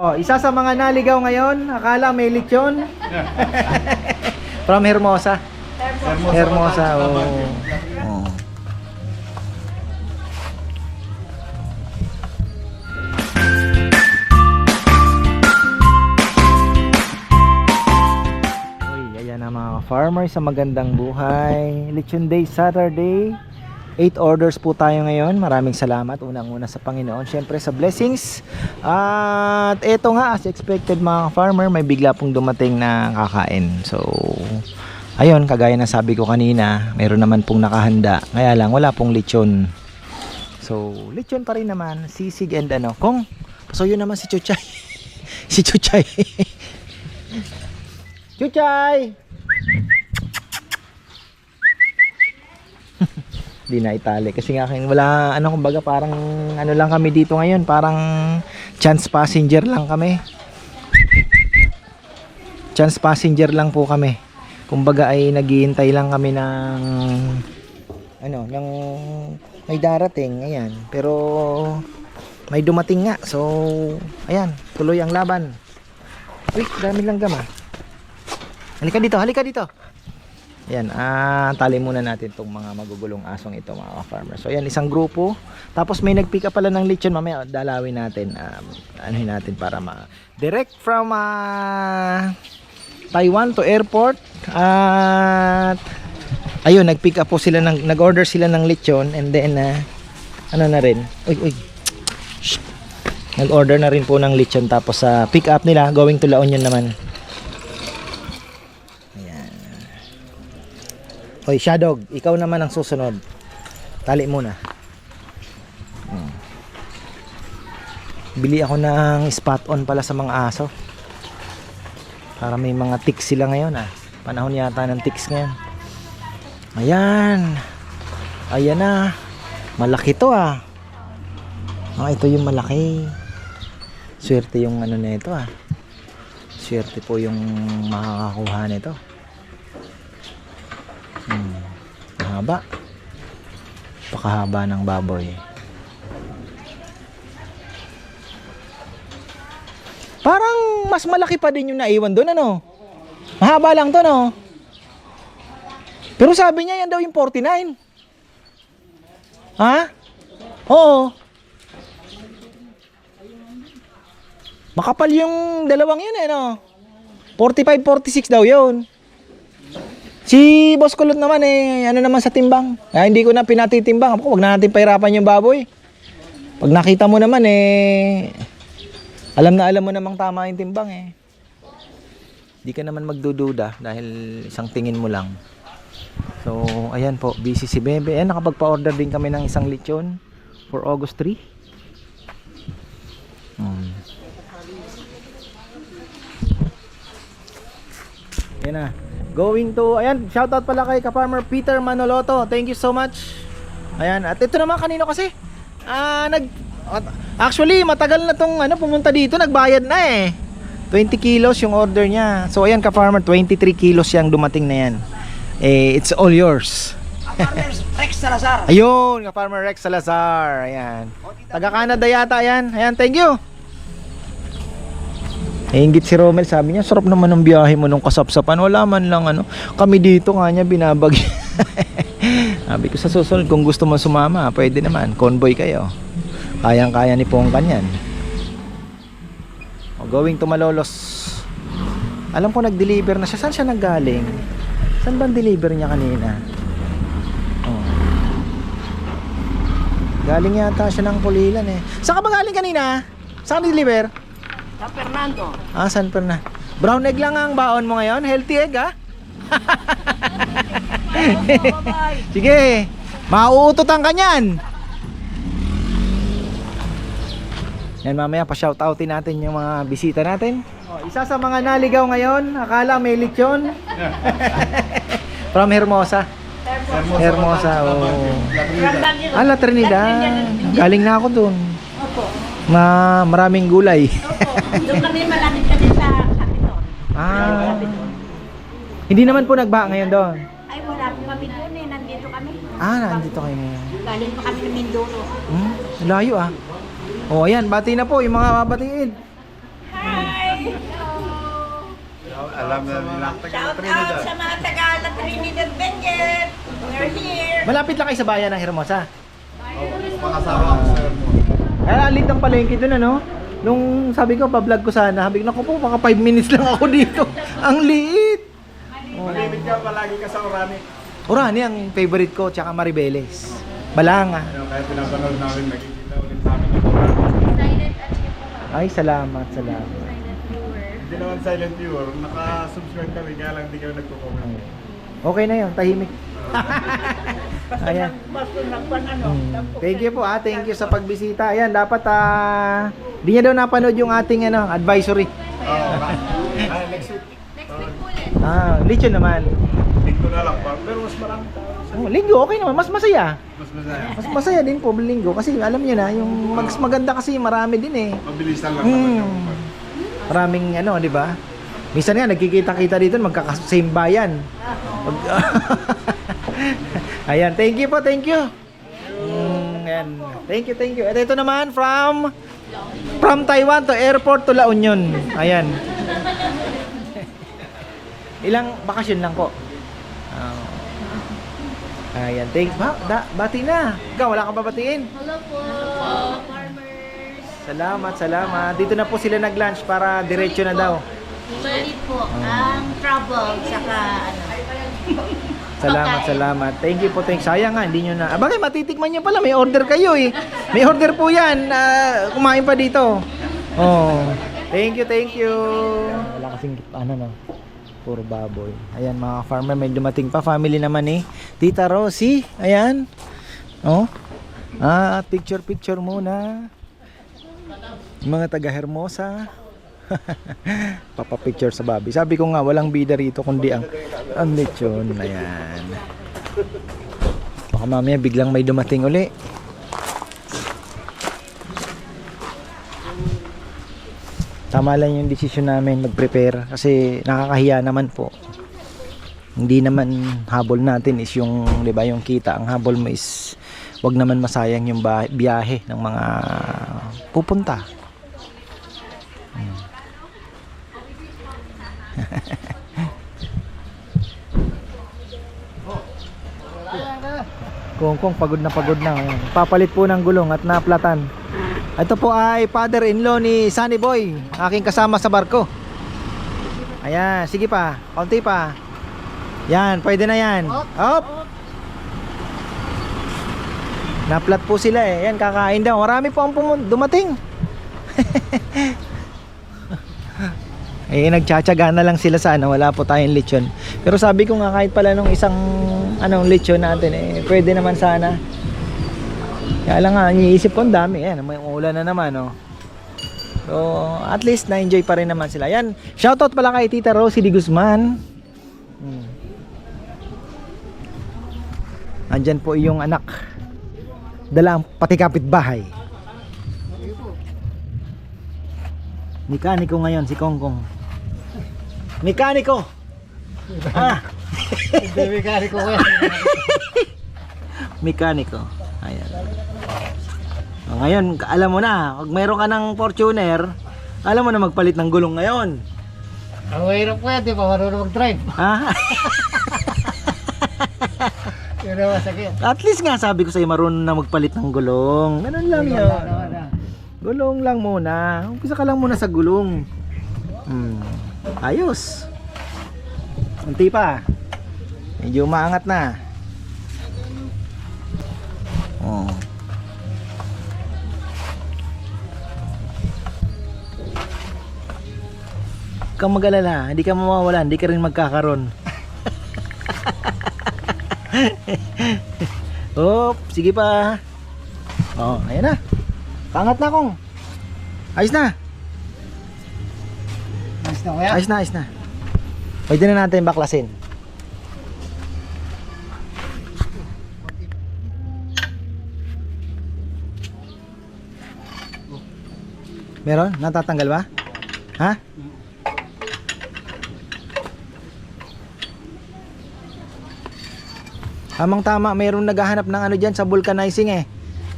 Oh, isa sa mga naligaw ngayon, akala may lechon. From Hermosa. Hermosa, oh. oh. Uy, ayan na mga farmer sa magandang buhay. Lechon Day Saturday. 8 orders po tayo ngayon. Maraming salamat unang-una sa Panginoon. Siyempre sa blessings. At eto nga as expected mga farmer, may bigla pong dumating na kakain. So ayun, kagaya ng sabi ko kanina, meron naman pong nakahanda. Kaya lang wala pong lechon. So lechon pa rin naman, sisig and ano. Kung, so yun naman si Chuchay. si Chuchay. Chuchay! Di na itali kasi nga aking wala ano kumbaga parang ano lang kami dito ngayon, parang chance passenger lang kami. Chance passenger lang po kami. Kumbaga ay naghihintay lang kami ng ano, ng may darating, ayan. Pero may dumating nga. So, ayan, tuloy ang laban. Uy, dami lang gama. Halika dito, halika dito. Ayan, ah, tali muna natin itong mga magugulong asong ito mga farmer. So ayan, isang grupo. Tapos may nag-pick up pala ng lechon mamaya, dalawin natin. Um, anuhin natin para ma... Direct from ah, Taiwan to airport. At ayun, nag-pick up po sila ng nag-order sila ng lechon and then ah, ano na rin. Uy, uy. Nag-order na rin po ng lechon tapos sa pick up nila going to La Union naman. Hoy, Shadow, ikaw naman ang susunod. Tali muna. Hmm. Bili ako ng spot on pala sa mga aso. Para may mga ticks sila ngayon ah. Panahon yata ng ticks ngayon. Ayan. Ayan na. Malaki to ah. Ah, ito yung malaki. Swerte yung ano na ito ah. Swerte po yung makakakuha nito. Hmm. Mahaba. Pakahaba ng baboy. Parang mas malaki pa din yung naiwan doon ano. Mahaba lang to no. Pero sabi niya yan daw yung 49. Ha? Oo. Makapal yung dalawang yun eh no. 45 46 daw yun. Si Boss Kulot naman eh, ano naman sa timbang. Kaya hindi ko na pinatitimbang. Ako, wag na natin pahirapan yung baboy. Pag nakita mo naman eh, alam na alam mo namang tama yung timbang eh. Hindi ka naman magdududa dahil isang tingin mo lang. So, ayan po, busy si Bebe. Ayan, nakapagpa-order din kami ng isang lechon for August 3. Hmm. Yan na. Going to, ayan, shoutout pala kay ka-farmer Peter Manoloto. Thank you so much. Ayan, at ito naman kanino kasi? Ah, nag Actually, matagal na tong ano pumunta dito, nagbayad na eh. 20 kilos yung order niya. So ayan ka-farmer, 23 kilos yung dumating na yan. Eh, it's all yours. Rex Salazar. Ayun, ka-farmer Rex Salazar. Ayan. Taga Canada yata yan. Ayan, thank you. Nainggit si Romel, sabi niya, sarap naman ng biyahe mo nung kasapsapan. Wala man lang ano. Kami dito nga niya binabag. sabi ko sa susunod, kung gusto mo sumama, pwede naman. Convoy kayo. Kayang-kaya ni Pongkan yan. O, going to Malolos. Alam ko nag-deliver na siya. Saan siya nanggaling? Saan ba deliver niya kanina? Oh. Galing yata siya ng Pulilan eh. Saan ka ba galing kanina? Saan ka deliver? Sa Fernando. Ah, San Fernando. Brown egg lang ang baon mo ngayon? Healthy egg ah? Sige, mauutotan ka niyan. Yan mamaya pa-shoutoutin natin yung mga bisita natin. Oh, isa sa mga naligaw ngayon, akala may lechon. From Hermosa. Hermosa, oh. Ah, La Trinidad. Galing na ako dun. Opo. Na maraming gulay. Opo. Doon kami malapit kami sa Capitol. Ah. Hindi naman po nagbaha ngayon doon. Ay, wala po kami doon eh. Nandito kami. Ah, nandito kayo ngayon. Galing pa kami ng Mindoro. Hmm, layo ah. Oh, ayan, bati na po yung mga babatiin. Hi! Alam na nila. Shout out sa mga taga La Trinidad Benguet. We're here. Malapit lang kayo sa bayan ng Hermosa. Pangasawa ang sir mo. Ay, alit ng palengke doon ano. Nung sabi ko, pa-vlog ko sana. Sabi ko, naku po, baka 5 minutes lang ako dito. ang liit. Malimit ka palagi ka sa Orani. Orani ang favorite ko, tsaka Maribeles. Balanga. Kaya pinapanood namin, nakikita ulit namin yung Orani. Silent at Ay, salamat, salamat. silent viewer. Hindi naman silent viewer, naka-subscribe kami, kaya lang hindi kami nagko-comment. Okay na yun, tahimik. Ayan. Basta nagpan ano. Mm. Thank you po ah, thank you sa pagbisita. Ayan, dapat ah, di niya daw napanood yung ating ano, advisory. Oo, ah, next week. Next week po ulit. Ah, lechon naman. Linggo na lang pa, pero mas marami tao. Oh, linggo, okay naman, mas masaya. Mas masaya. Mas masaya din po linggo kasi alam niyo na, yung mas maganda kasi marami din eh. Mabilisan lang naman yung Hmm. Maraming ano, di ba? Minsan nga nagkikita-kita dito magkaka-same bayan. Pag- ayan, thank you po, thank you. Mm, ayan. Thank you, thank you. At ito naman from from Taiwan to airport to La Union. Ayan. Ilang bakasyon lang po. Ah. ayan, thank ba, da, bati na. Ikaw, wala kang babatiin? Hello po, farmers. Salamat, salamat. Dito na po sila nag-lunch para diretso na daw. Usually po, ang trouble, saka ano. Salamat, Pagkain. salamat. Thank you po, thank Sayang nga, hindi nyo na. Ah, bakit matitikman nyo pala? May order kayo eh. May order po yan. Ah, kumain pa dito. Oh. Thank you, thank you. Wala kasing ano no. Puro baboy. Ayan mga farmer, may dumating pa. Family naman eh. Tita Rosie, ayan. Oh. Ah, picture picture muna. Mga taga Hermosa. Papa-picture sa babi. Sabi ko nga, walang bida rito kundi ang ang lechon. Ayan. Baka mamaya biglang may dumating uli. Tama lang yung desisyon namin mag-prepare kasi nakakahiya naman po. Hindi naman habol natin is yung, 'di ba, yung kita. Ang habol mo is wag naman masayang yung biyahe ng mga pupunta. Kung kung pagod na pagod na. Papalit po ng gulong at naplatan. Ito po ay father-in-law ni Sunny Boy, aking kasama sa barko. Ayan, sige pa, konti pa. Yan, pwede na yan. Op. Naplat po sila eh. Yan, kakain daw. Marami po ang dumating. eh, nagtsatsaga na lang sila sa ano, wala po tayong lechon. Pero sabi ko nga kahit pala nung isang anong lechon natin eh, pwede naman sana. Kaya lang nga, iniisip ko ang dami. Ayan, may ulan na naman, oh. So, at least na-enjoy pa rin naman sila. Yan, shoutout pala kay Tita Rosie Di Guzman. Hmm. Andyan po yung anak. Dala ang pati kapitbahay. Mekaniko ngayon, si Kongkong. Mekaniko! ah! Mekaniko ko yan. Mekaniko. Ayan. O, ngayon, alam mo na, pag mayroon ka ng Fortuner, alam mo na magpalit ng gulong ngayon. Ang hirap ko yan, di ba? Marunong mag-drive. Ha? Yun ang masakit. At least nga sabi ko sa'yo marunong na magpalit ng gulong. Ganun lang yun. Naman ah. Gulong lang muna. Umpisa ka lang muna sa gulong. Hmm. Ayos. Unti pa. Medyo maangat na. Oh. Kang mag-alala, hindi ka mawawala, hindi ka rin magkakaroon. Oh, sige pa. Oh, ayan na. Pangat na kong. Ayos na. Ayos na kuya. Ayos na, ayos na. Pwede na natin baklasin. Meron? Natatanggal ba? Ha? Tamang tama, mayroong naghahanap ng ano dyan sa vulcanizing eh.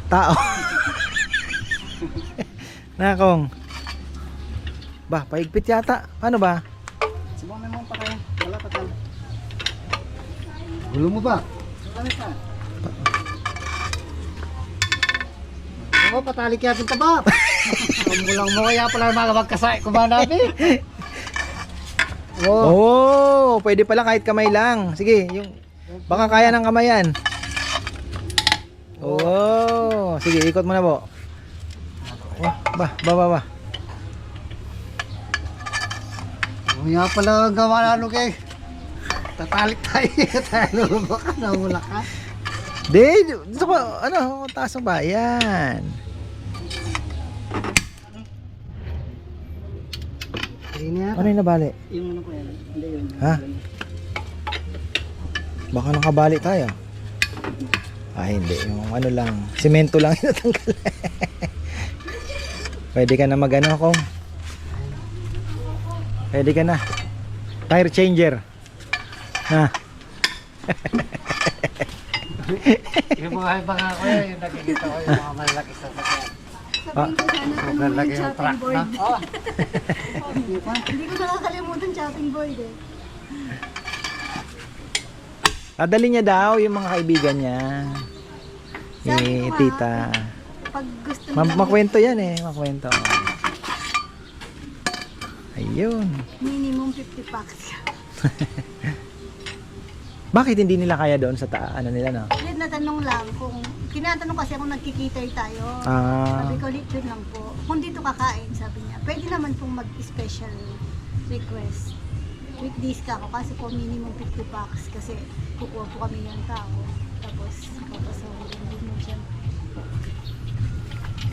Tao. Nakong. Ba, paigpit yata. Paano ba? Subukan mo pa kayo. Wala pa tayo. Gulo mo ba? Wala pa. Oo, patalik yatin ka ba? Kamulang mo kaya pala mga magkasay namin? Oo. Oh, pwede pala kahit kamay lang. Sige, yung baka kaya ng kamay yan. Oh, sige, ikot mo na po. Oh, ba, ba, ba, ba. Kaya pala ang gawa na ano kay tatalik tayo. Tayo mo ka na mula ka. Di, dito ko, ano, taas ng bayan. Ano yung nabali? Yung ano ko yan. Hindi yun. Ha? Baka nakabali tayo. Ah, hindi. Yung ano lang, simento lang yung natanggal. Pwede ka na magano kung. Pwede ka na. Tire changer. Ha? Yung mga mga ko yan, yung nakikita ko yung mga malaki sa sakyan. Ah, Sobrang laki yung truck na. Oh. Hindi ko nakakalimutan chopping board eh. Dadali niya daw yung mga kaibigan niya. Ni tita. Pag gusto Ma makwento yan eh, makwento. Ayun. minimum 50 packs. Bakit hindi nila kaya doon sa ta ano nila no? Ulit na tanong lang kung, tinatanong kasi kung nagkikitay tayo. Ah, Sabi ko, lechon lang po. Kung dito kakain, sabi niya, pwede naman pong mag-special request. Weekdays ka ako kasi po minimum 50 packs kasi kukuha po kami ng tao. Tapos, papasahin din mo siya.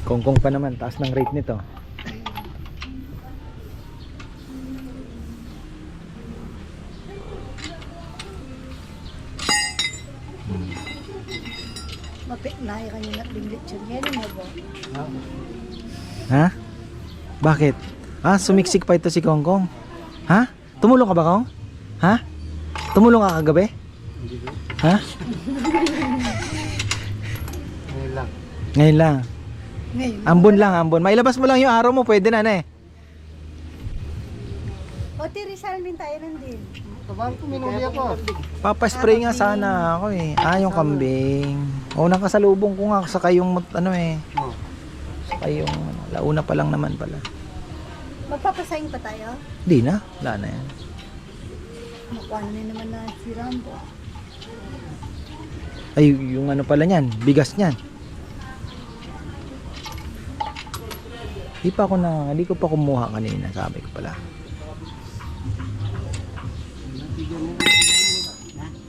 kongkong pa naman, taas ng rate nito. Mapit na yung kanina ng lechon. Yan mo Ha? Bakit? Ah, sumiksik pa ito si Kongkong. Ha? Tumulong ka ba, Kong? Ha? Tumulong ka kagabi? Ha? Ngayon lang. Ngayon lang. Ngayon. Ambon lang, ambon. Mailabas mo lang yung araw mo, pwede na, ne. O, tirisal din tayo nandun. Papaspray nga sana ako eh. Ah, yung kambing. O, nakasalubong ko nga sa kayong, ano eh. Oh. Sa kayong, ano, launa pa lang naman pala. Magpapasahin pa tayo? Di na, wala na yan. Makuha na naman na si Rambo. Ay, yung ano pala niyan, bigas niyan. Di pa ako na, di ko pa kumuha kanina, sabi ko pala.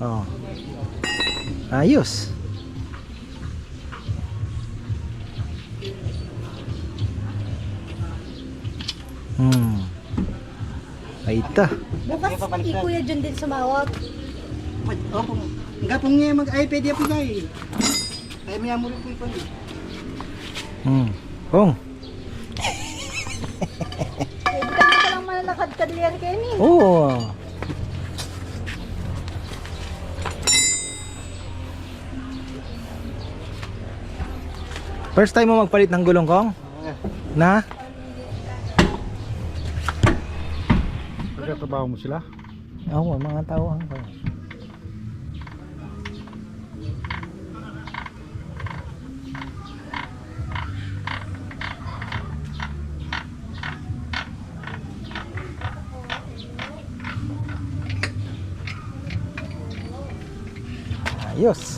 Oh. Ayos. Hmm. Aita. Bukas, ikuya dyan din sumawag. Opo. Gapong niya mag ay pwede po kay. Ay may amo rin po ipon. Hmm. Kong. Di ka lang malalakad-kad liyan kayo ni. Oo. First time mo magpalit ng gulong kong? Na? Pagkatrabaho mo sila? Oo, mga tauhan ko. Ayos.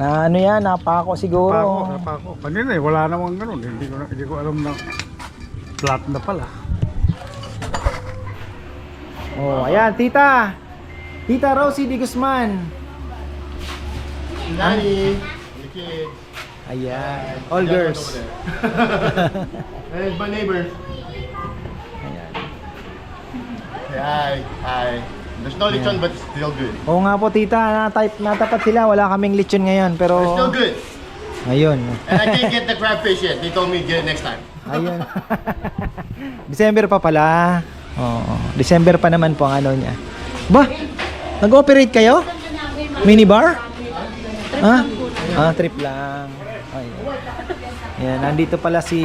Na ano yan, napako siguro. Napako, napako. Kanina eh, wala namang ganun. Hindi ko, hindi ko alam na flat na pala. Oh, ayan, tita. Tita Rosie Di Guzman. Kids. Ayan, all girls. Hey, my neighbor. Ayan. Hi. Hi. There's no lechon, but it's still good. Oo nga po tita, na-type, natapat sila, wala kaming lechon ngayon, It's pero still good. ayun. And I can't get the crabfish yet. They told me get it next time. Ayun. December pa pala. Oo, December pa naman po ang ano niya. Ba? Nag-operate kayo? Minibar? Ha? Ah, trip lang. Ayun. Yan, nandito pala si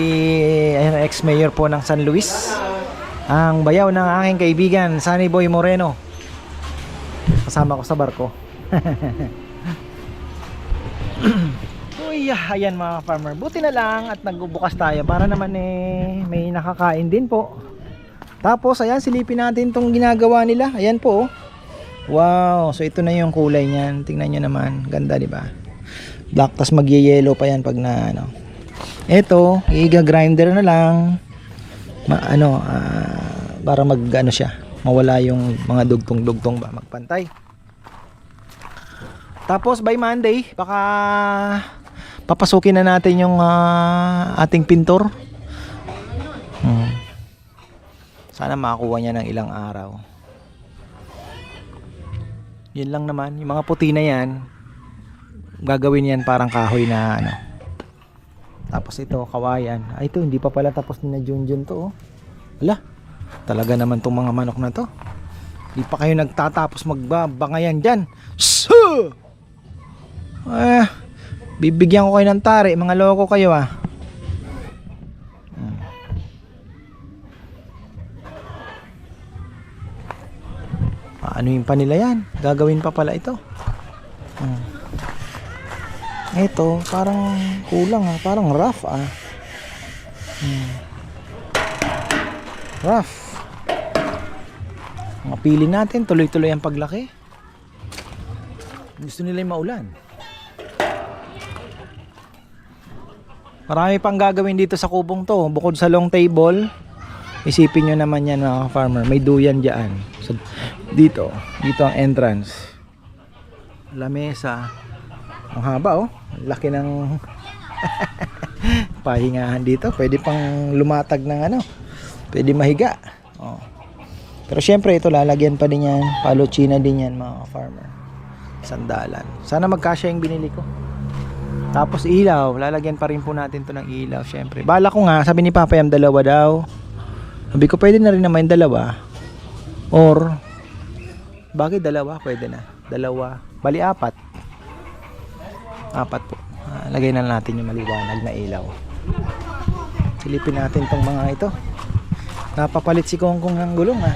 ayun, ex-mayor po ng San Luis. Ang bayaw ng aking kaibigan, Sunny Boy Moreno. Kasama ko sa barko. Uy, ayan mga farmer. Buti na lang at nagbubukas tayo para naman eh may nakakain din po. Tapos ayan silipin natin tong ginagawa nila. Ayan po. oh. Wow, so ito na yung kulay niyan. Tingnan niyo naman, ganda 'di ba? Black tas magye-yellow pa yan pag na ano. Ito, iga-grinder na lang. Ma, ano, ah, para mag ano siya, mawala yung mga dugtong-dugtong ba, magpantay. Tapos by Monday, baka papasukin na natin yung ah, ating pintor. Hmm. Sana makakuha niya ng ilang araw. Yun lang naman, yung mga puti na yan, gagawin yan parang kahoy na ano. Tapos ito, kawayan. Ay, ito, hindi pa pala tapos ni na Junjun to. Oh. Ala, talaga naman tong mga manok na to. Hindi pa kayo nagtatapos magbabangayan dyan. Su! Eh, bibigyan ko kayo ng tari. Mga loko kayo ah. Yung pa nila yan? Gagawin pa pala ito. Hmm. Ito, parang kulang ah. Parang rough ah. Hmm. Rough. Mga pili natin, tuloy-tuloy ang paglaki. Gusto nila yung maulan. Marami pang gagawin dito sa kubong to. Bukod sa long table, isipin nyo naman yan mga farmer. May duyan dyan. So, dito, dito ang entrance. Lamesa. Ang haba oh. Laki ng pahingahan dito. Pwede pang lumatag ng ano. Pwede mahiga. Oh. Pero syempre ito lalagyan pa din yan. Paluchina din yan mga farmer. Sandalan. Sana magkasya yung binili ko. Tapos ilaw, lalagyan pa rin po natin to ng ilaw syempre. Bala ko nga, sabi ni Papa yung dalawa daw. Sabi ko pwede na rin naman yung dalawa. Or bakit dalawa? Pwede na. Dalawa. Bali apat. Apat po. Ah, lagay na natin yung maliwanag na ilaw. Silipin natin tong mga ito. Napapalit si Kongkong ng gulong ah.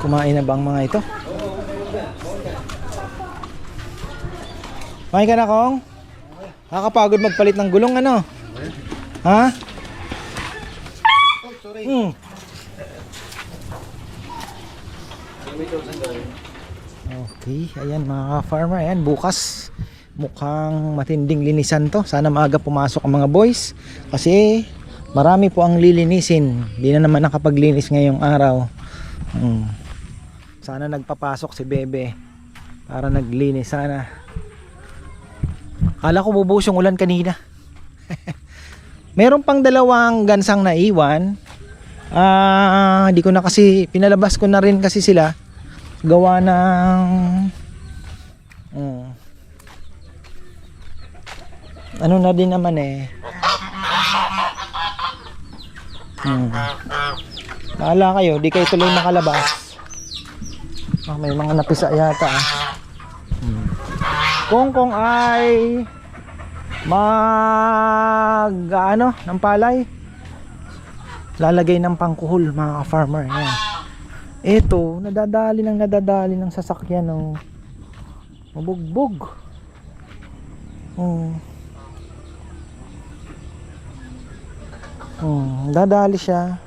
Kumain na ba ang mga ito? Kumain ka na, Kong? Nakakapagod magpalit ng gulong, ano? Ha? Hmm. Okay, ayan mga farmer, ayan bukas mukhang matinding linisan to. Sana maaga pumasok ang mga boys kasi marami po ang lilinisin. Di na naman nakapaglinis ngayong araw. Hmm. Sana nagpapasok si Bebe para naglinis sana. Kala ko bubuhos yung ulan kanina. Meron pang dalawang gansang na iwan. Ah, hindi ko na kasi pinalabas ko na rin kasi sila gawa ng mm, ano na din naman eh hmm. bahala kayo di kayo tuloy makalabas ah, may mga napisa yata ah. hmm. kung kung ay mag ano ng palay lalagay ng pangkuhol mga farmer yan ito, nadadali ng nadadali ng sasakyan oh. Mabugbog. Oh. Oh, dadali siya.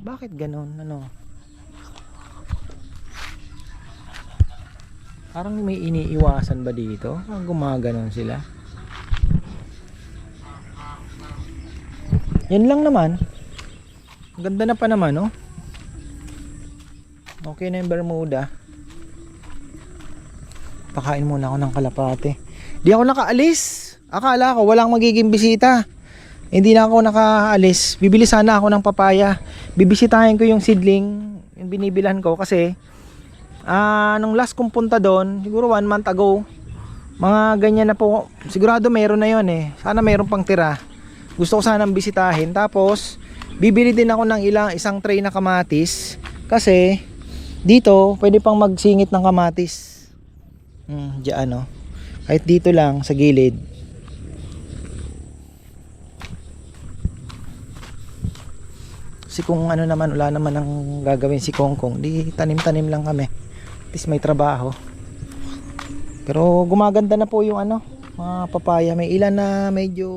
Bakit ganon? Ano? Parang may iniiwasan ba dito? Ah, Gumaganon sila. Yan lang naman. Ganda na pa naman, oh. Okay na yung Bermuda. Pakain muna ako ng kalapate. Di ako nakaalis. Akala ko walang magiging bisita. Hindi na ako nakaalis. Bibili sana ako ng papaya. Bibisitahin ko yung seedling. Yung binibilan ko kasi ah nung last kong punta doon, siguro one month ago, mga ganyan na po. Sigurado meron na yon eh. Sana meron pang tira. Gusto ko sanang bisitahin. Tapos, bibili din ako ng ilang isang tray na kamatis kasi Dito, pwede pang magsingit ng kamatis. Hmm, diyan ano. Kahit dito lang sa gilid. Kasi kung ano naman, wala naman ang gagawin si Kongkong, di tanim-tanim lang kami. At least may trabaho. Pero gumaganda na po yung ano, mga papaya. May ilan na medyo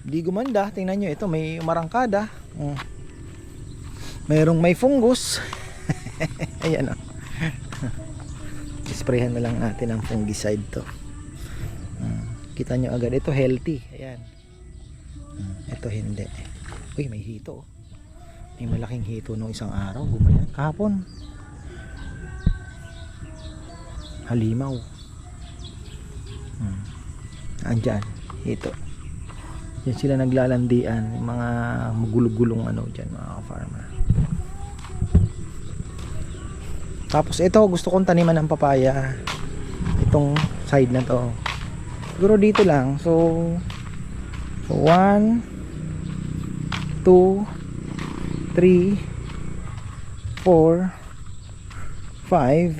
di gumanda. Tingnan nyo, ito may umarangkada. Mm. Merong may fungus. Ayan o. Isprayhan na lang natin ang fungicide to. Mm. Kita nyo agad, ito healthy. Ayan. Mm, Ito hindi. Uy, may hito. oh. May malaking hito nung isang araw. Gumayan. Kahapon. Halimaw. Hmm. Andyan. Hito. Yan sila naglalandian. Mga magulong-gulong ano dyan mga farmer. Tapos ito gusto kong taniman ng papaya. Itong side na to. Siguro dito lang. So, so one, two, three, four, five,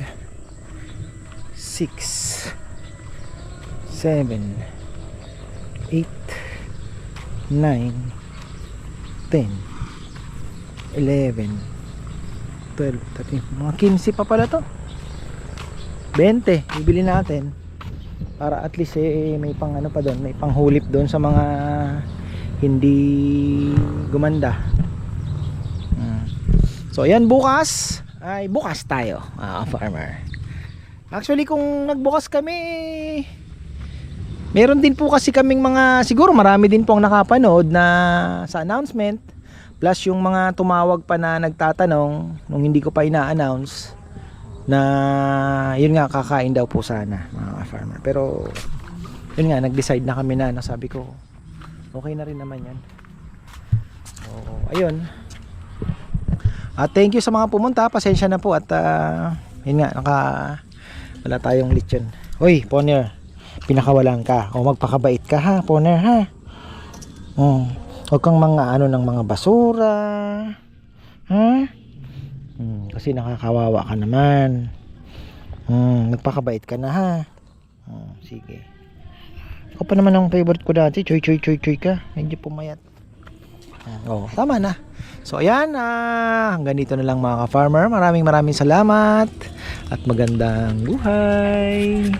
six, seven, eight, nine, ten, eleven, twelve, thirteen, mga 15 pa pala to. 20, bibili natin para at least eh, may pang ano pa doon, may panghulip doon sa mga hindi gumanda. Mm. So ayan bukas ay bukas tayo mga farmer. Actually kung nagbukas kami meron din po kasi kaming mga siguro marami din po ang nakapanood na sa announcement plus yung mga tumawag pa na nagtatanong nung hindi ko pa ina-announce na yun nga kakain daw po sana mga farmer pero yun nga nag-decide na kami na nasabi ko okay na rin naman yan. So ayun. At thank you sa mga pumunta pasensya na po at ah, yun nga naka wala tayong lechon. Uy, Poner pinakawalan ka. O magpakabait ka ha Poner ha? Oh, huwag kang mga ano ng mga basura ha Hmm, kasi nakakawawa ka naman. Hmm, magpakabait ka na ha. Hmm, sige. Ako pa naman ang favorite ko dati. Choy, choy, choy, choy ka. Medyo pumayat. Oh, tama na. So, ayan. Ah, hanggang dito na lang mga ka-farmer. Maraming maraming salamat. At magandang buhay.